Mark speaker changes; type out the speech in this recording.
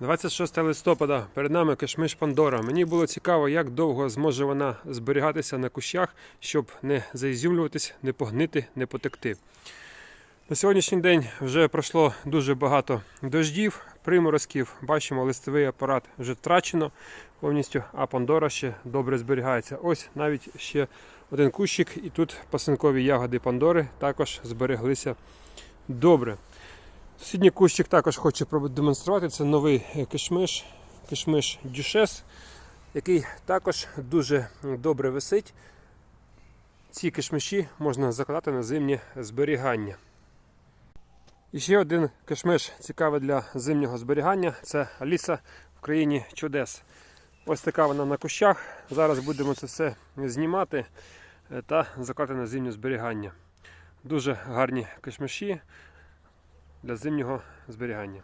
Speaker 1: 26 листопада перед нами кишмиш Пандора. Мені було цікаво, як довго зможе вона зберігатися на кущах, щоб не заізюмлюватись, не погнити, не потекти. На сьогоднішній день вже пройшло дуже багато дождів, приморозків. Бачимо, листовий апарат вже втрачено повністю, а Пандора ще добре зберігається. Ось навіть ще один кущик, і тут пасинкові ягоди Пандори також збереглися добре. Сусідній кущик також хочу продемонструвати. Це новий е, кишмиш, кишмиш Дюшес, який також дуже добре висить. Ці кишмиші можна закладати на зимнє зберігання. І ще один кишмиш цікавий для зимнього зберігання це Аліса в країні чудес. Ось така вона на кущах. Зараз будемо це все знімати е, та закладати на зимнє зберігання. Дуже гарні кишмиші для зимнього зберігання.